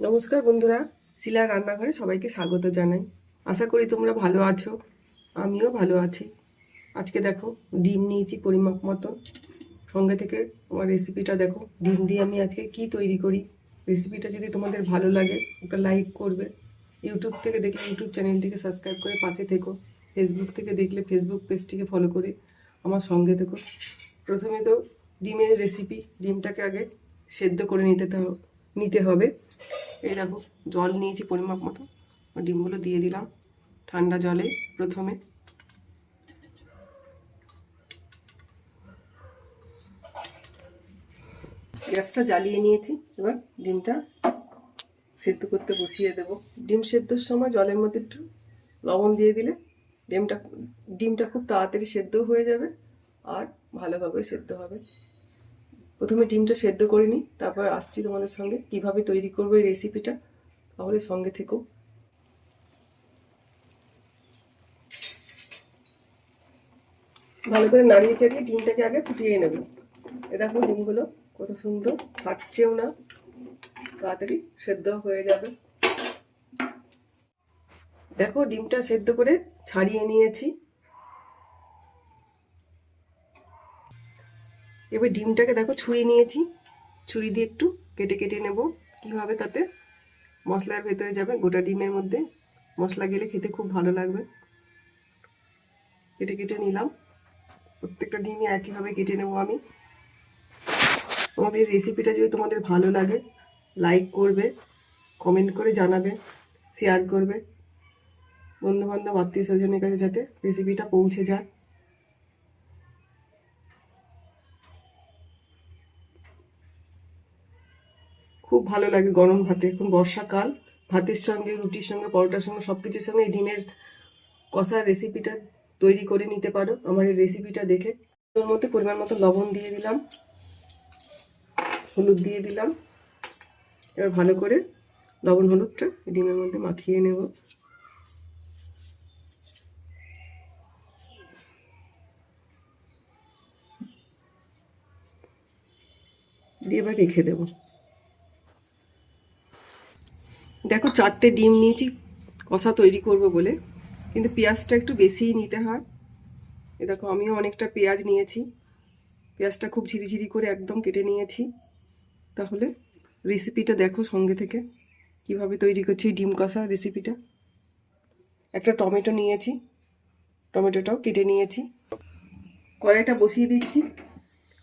নমস্কার বন্ধুরা শিলা রান্নাঘরে সবাইকে স্বাগত জানাই। আশা করি তোমরা ভালো আছো, আমিও ভালো আছি। আজকে দেখো, ডিম নিয়েছি পরিমাপ মতো। সঙ্গে থেকে আমার রেসিপিটা দেখো, ডিম দিয়ে আমি আজকে কি তৈরি করি। রেসিপিটা যদি তোমাদের ভালো লাগে ওটা লাইক করবে। ইউটিউব থেকে দেখলে ইউটিউব চ্যানেলটিকে সাবস্ক্রাইব করে পাশে থেকো। ফেসবুক থেকে দেখলে ফেসবুক পেজটিকে ফলো করে আমার সঙ্গে থেকো। প্রথমে তো ডিমের রেসিপি ডিমটাকে আগে সেদ্ধ করে নিতে তো- নিতে হবে। এই দেখো, জল নিয়েছি পরিমাপ মতো। ডিমগুলো দিয়ে দিলাম ঠান্ডা জলে প্রথমে। গ্যাসটা জ্বালিয়ে নিয়েছি, এবার ডিমটা সেদ্ধ করতে বসিয়ে দেব। ডিম সেদ্ধর সময় জলের মধ্যে একটু লবণ দিয়ে দিলে ডিমটা ডিমটা খুব তাড়াতাড়ি সেদ্ধ হয়ে যাবে আর ভালোভাবে সেদ্ধ হবে। প্রথমে ডিমটা সেদ্ধ করে নিই, তারপর আসছি তোমাদের সঙ্গে। কীভাবে তৈরি করব এই রেসিপিটা তাহলে সঙ্গে থেকো। ভালো করে নাড়িয়ে চাড়িয়ে ডিমটাকে আগে ফুটিয়ে নেব। এ দেখো ডিমগুলো কত সুন্দর, ফাটছেও না। তাড়াতাড়ি সেদ্ধ হয়ে যাবে। দেখো ডিমটা সেদ্ধ করে ছাড়িয়ে নিয়েছি। এবার ডিমটাকে দেখো ছুরি নিয়েছি। ছুরি দিয়ে একটু কেটে কেটে নেব। কীভাবে তাতে? মশলার ভেতরে যাবে গোটা ডিমের মধ্যে। মশলা গেলে খেতে খুব ভালো লাগবে। কেটে কেটে নিলাম। প্রত্যেকটা ডিমই একইভাবে কেটে নেব আমি। তোমাদের এই রেসিপিটা যদি তোমাদের ভালো লাগে লাইক করবে কমেন্ট করে জানাবে শেয়ার করবে। বন্ধুবান্ধব আত্মীয় স্বজনের কাছে যাতে রেসিপিটা পৌঁছে যায় খুব ভালো লাগে গরম ভাতে। এখন বর্ষাকাল, ভাতের সঙ্গে, রুটির সঙ্গে, পরোটার সঙ্গে সব কিছুর সঙ্গে এই ডিমের কষার রেসিপিটা তৈরি করে নিতে পারো। আমার এই রেসিপিটা দেখে ওর মধ্যে পরিমাণ মতো লবণ দিয়ে দিলাম, হলুদ দিয়ে দিলাম। এবার ভালো করে লবণ হলুদটা ডিমের মধ্যে মাখিয়ে নেব। দিয়ে এবার রেখে দেবো। দেখো চারটে ডিম নিয়েছি, কষা তৈরি করব বলে। কিন্তু পেঁয়াজটা একটু বেশিই নিতে হয়। এ দেখো আমিও অনেকটা পেঁয়াজ নিয়েছি। পেঁয়াজটা খুব ঝিরিঝিরি করে একদম কেটে নিয়েছি। তাহলে রেসিপিটা দেখো সঙ্গে থেকে। কীভাবে তৈরি করছি ডিম কষা রেসিপিটা একটা টমেটো নিয়েছি, টমেটোটাও কেটে নিয়েছি। কড়াইটা বসিয়ে দিচ্ছি।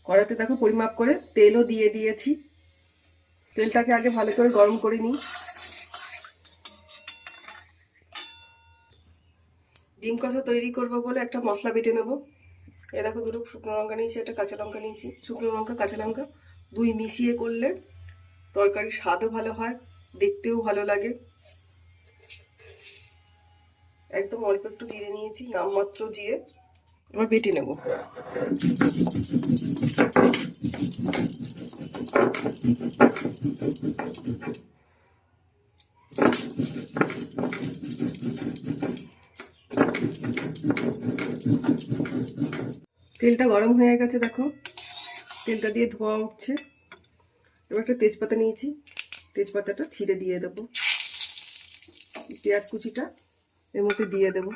কড়াইতে দেখো পরিমাপ করে তেলও দিয়ে দিয়েছি। তেলটাকে আগে ভালো করে গরম করে নিই। ডিম কষা তৈরি করব বলে একটা মশলা বেটে নেব। এ দেখো দুটো শুকনো লঙ্কা নিয়েছি, একটা কাঁচা লঙ্কা নিয়েছি। শুকনো লঙ্কা, কাঁচা লঙ্কা, দুই মিশিয়ে করলে তরকারির স্বাদও ভালো হয়, দেখতেও ভালো লাগে। একদম অল্প একটু জিরে নিয়েছি, নামমাত্র জিরে, এবার বেটে নেব। তেলটা গরম হয়ে গেছে, দেখো। তেলটা দিয়ে ধোয়া উঠছে। এবার একটা তেজপাতা নিয়েছি। তেজপাতাটা ছিঁড়ে দিয়ে দেব। পেঁয়াজ কুচিটা এর মধ্যে দিয়ে দেব।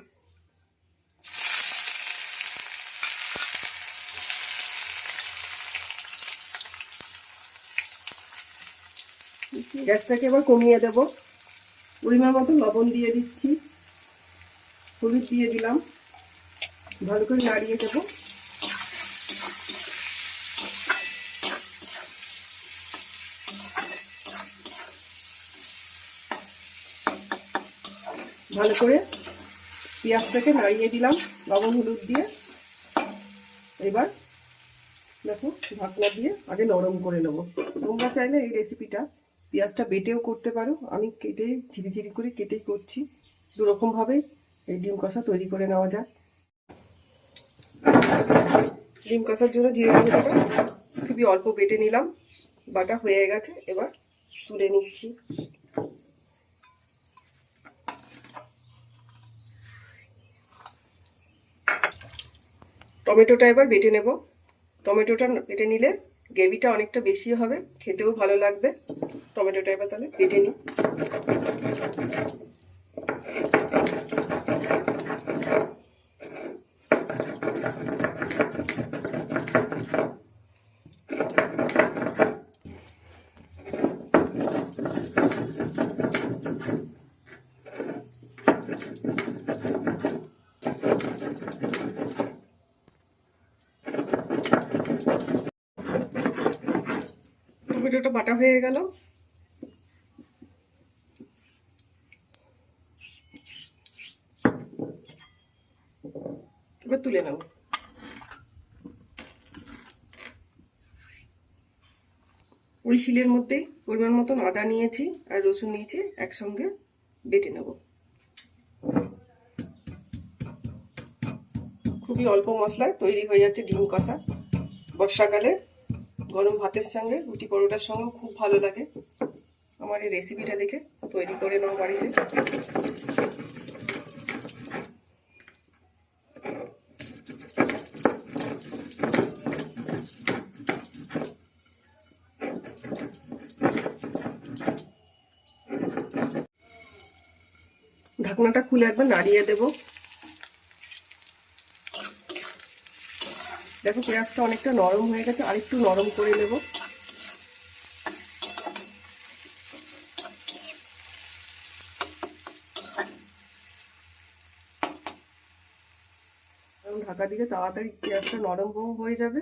গ্যাসটাকে এবার কমিয়ে দেব। পরিমাণ মতো লবণ দিয়ে দিচ্ছি। হলুদ দিয়ে দিলাম। ভালো করে নাড়িয়ে দেবো। ভালো করে পেঁয়াজটাকে নাড়িয়ে দিলাম, লবণ হলুদ দিয়ে। এবার দেখো ঢাকনা দিয়ে আগে নরম করে নেব। তোমরা চাইলে এই রেসিপিটা পেঁয়াজটা বেটেও করতে পারো। আমি কেটে ঝিরি ঝিরিঝিরি করে কেটেই করছি। দুরকমভাবে এই ডিম কষা তৈরি করে নেওয়া যায় ডিম কষার জন্য জিরে লঙ্কাটা খুবই অল্প বেটে নিলাম। বাটা হয়ে গেছে, এবার তুলে নিচ্ছি। টমেটোটা এবার বেটে নেব। টমেটোটা বেটে নিলে গ্রেভিটা অনেকটা বেশি হবে, খেতেও ভালো লাগবে। টমেটোটা এবার তাহলে কেটে নিই। টমেটোটা বাটা হয়ে গেল। এবার তুলে নেব। ওই শিলের মধ্যেই পরিমাণ মতন আদা নিয়েছি আর রসুন নিয়েছি, একসঙ্গে বেটে নেব। খুবই অল্প মশলায় তৈরি হয়ে যাচ্ছে ডিম কষা। বর্ষাকালে গরম ভাতের সঙ্গে রুটি পরোটার সঙ্গেও খুব ভালো লাগে। আমার এই রেসিপিটা দেখে তৈরি করে নাও বাড়িতে। ঢাকনাটা খুলে একবার নাড়িয়ে দেব। দেখো পেঁয়াজটা অনেকটা নরম হয়ে গেছে আর একটু নরম করে নেব। ঢাকা দিকে তাড়াতাড়ি পেঁয়াজটা নরম হয়ে যাবে।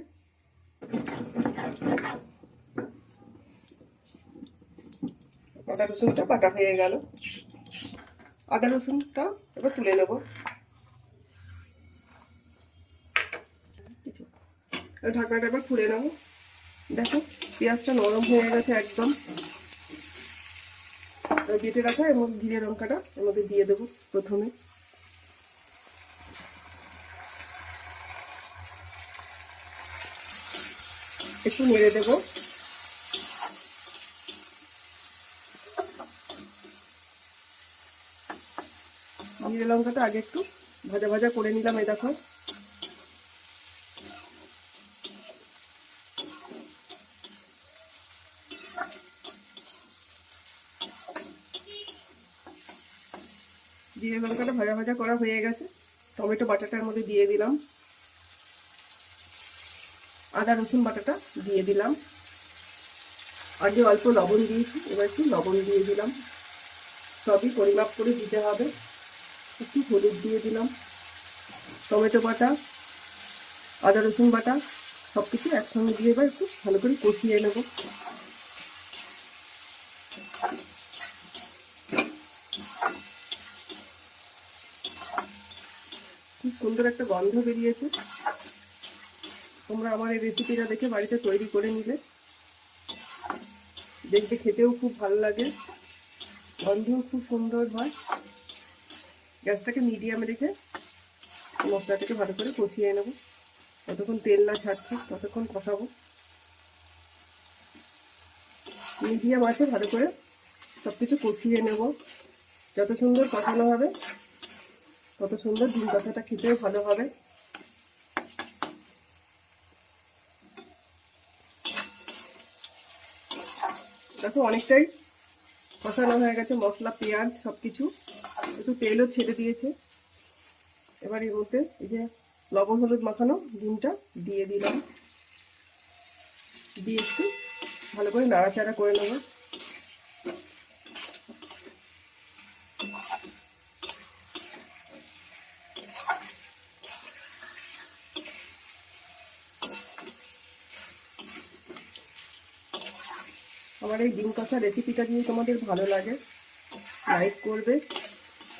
আদা রসুনটা বাটা হয়ে গেল। আদা রসুনটা এবার তুলে নেব। ঢাকনাটা এবার খুলে নেব দেখো, পেঁয়াজটা নরম হয়ে গেছে একদম। বেটে রাখা এবং জিরে লঙ্কাটা এর মধ্যে দিয়ে দেবো প্রথমে। একটু নেড়ে দেবো। জিরে লঙ্কাটা আগে একটু ভাজা ভাজা করে নিলাম এই দেখো। জিরে লঙ্কাটা ভাজা ভাজা করা হয়ে গেছে টমেটো বাটাটার মধ্যে দিয়ে দিলাম। আদা, রসুন বাটাটা দিয়ে দিলাম। আর যে অল্প লবণ দিয়েছি, এবার একটু লবণ দিয়ে দিলাম। সবই পরিমাপ করে দিতে হবে। একটু হলুদ দিয়ে দিলাম। টমেটো বাটা, আদা, রসুন বাটা সব কিছু একসঙ্গে দিয়ে এবার একটু ভালো করে কষিয়ে নেব। খুব সুন্দর একটা গন্ধ বেরিয়েছে। তোমরা আমার এই রেসিপিটা দেখে বাড়িতে তৈরি করে নিলে। দেখতে খেতেও খুব ভালো লাগে। গন্ধও খুব সুন্দর হয়। গ্যাসটাকে মিডিয়ামে রেখে মশলাটাকে ভালো করে কষিয়ে নেব। যতক্ষণ তেল না ছাড়ছে, ততক্ষণ কষাবো। মিডিয়াম আছে, ভালো করে সব কিছু কষিয়ে নেব। যত সুন্দর কষানো হবে তত সুন্দর ডিম কষাটা খেতেও ভালো হবে। দেখো অনেকটাই কষানো হয়ে গেছে, মশলা, পেঁয়াজ সব কিছু একটু তেলও ছেড়ে দিয়েছে। এবার এর মধ্যে এই যে লবণ, হলুদ মাখানো ডিমটা দিয়ে দিলাম। দিয়ে একটু ভালো করে নাড়াচাড়া করে নেব। আমার এই ডিম কষা রেসিপিটা যদি তোমাদের ভালো লাগে লাইক করবে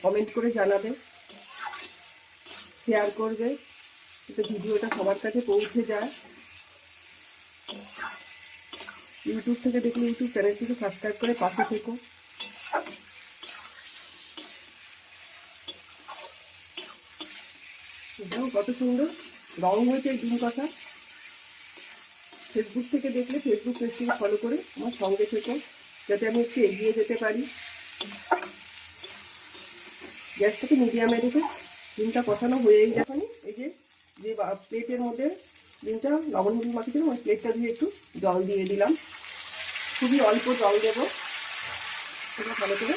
কমেন্ট করে জানাবে শেয়ার করবে, যাতে ভিডিওটা সবার কাছে পৌঁছে যায়। ইউটিউব থেকে দেখলে ইউটিউব চ্যানেলটিকে সাবস্ক্রাইব করে পাশে থেকো। কত সুন্দর, রং হয়েছে ডিম কষা। ফেসবুক থেকে দেখলে ফেসবুক পেজটিকে ফলো করে আমার সঙ্গে থেকে, যাতে আমি একটু এগিয়ে যেতে পারি। গ্যাসটাকে মিডিয়ামে রেখে ডিমটা কষানো হয়েই যখন এই যে যে প্লেটের মধ্যে ডিমটা লবণ হলুদ মাখিয়েছিলাম ওই প্লেটটা দিয়ে একটু জল দিয়ে দিলাম। খুবই অল্প জল দেবো। সেটা ভালো করে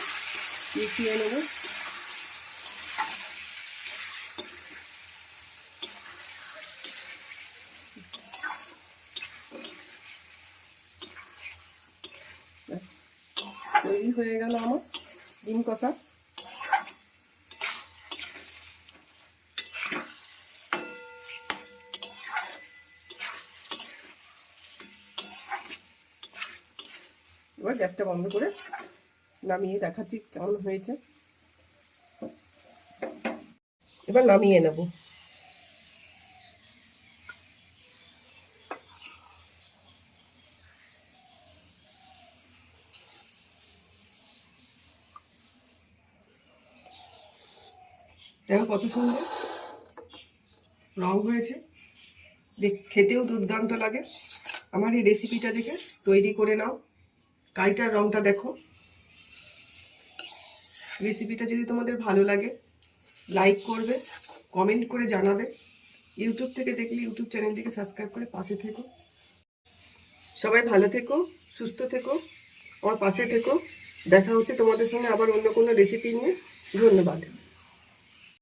মিশিয়ে নেব ব্যাস, তৈরি হয়ে গেল আমার ডিম কষা। এবার গ্যাসটা বন্ধ করে নামিয়ে দেখাচ্ছি কেমন হয়েছে। এবার নামিয়ে নেব। দেখো কত সুন্দর। রং হয়েছে। দেখ, খেতেও দুর্দান্ত লাগে। আমার এই রেসিপিটা দেখে তৈরি করে নাও। কাইটার রংটা দেখো। রেসিপিটা যদি তোমাদের ভালো লাগে লাইক করবে কমেন্ট করে জানাবে। ইউটিউব থেকে দেখলে ইউটিউব চ্যানেলটিকে সাবস্ক্রাইব করে পাশে থেকো। সবাই ভালো থেকো, সুস্থ থেকো, আমার পাশে থেকো। দেখা হচ্ছে তোমাদের সঙ্গে আবার অন্য কোনো রেসিপি নিয়ে। ধন্যবাদ।